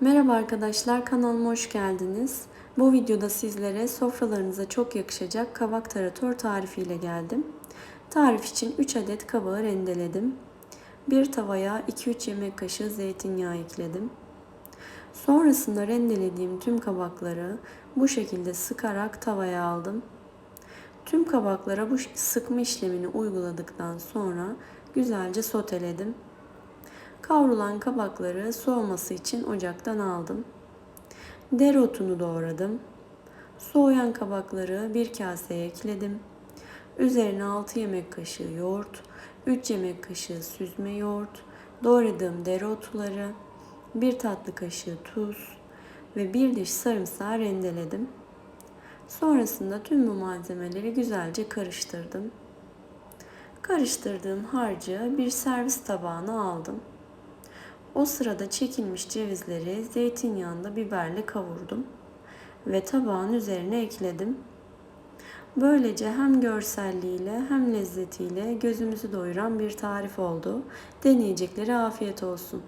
Merhaba arkadaşlar, kanalıma hoş geldiniz. Bu videoda sizlere sofralarınıza çok yakışacak kabak tarator tarifiyle geldim. Tarif için 3 adet kabağı rendeledim. Bir tavaya 2-3 yemek kaşığı zeytinyağı ekledim. Sonrasında rendelediğim tüm kabakları bu şekilde sıkarak tavaya aldım. Tüm kabaklara bu sıkma işlemini uyguladıktan sonra güzelce soteledim. Kavrulan kabakları soğuması için ocaktan aldım. Dereotunu doğradım. Soğuyan kabakları bir kaseye ekledim. Üzerine 6 yemek kaşığı yoğurt, 3 yemek kaşığı süzme yoğurt, doğradığım dereotuları, 1 tatlı kaşığı tuz ve 1 diş sarımsağı rendeledim. Sonrasında tüm bu malzemeleri güzelce karıştırdım. Karıştırdığım harcı bir servis tabağına aldım. O sırada çekilmiş cevizleri zeytinyağında biberle kavurdum ve tabağın üzerine ekledim. Böylece hem görselliğiyle hem lezzetiyle gözümüzü doyuran bir tarif oldu. Deneyecekleri afiyet olsun.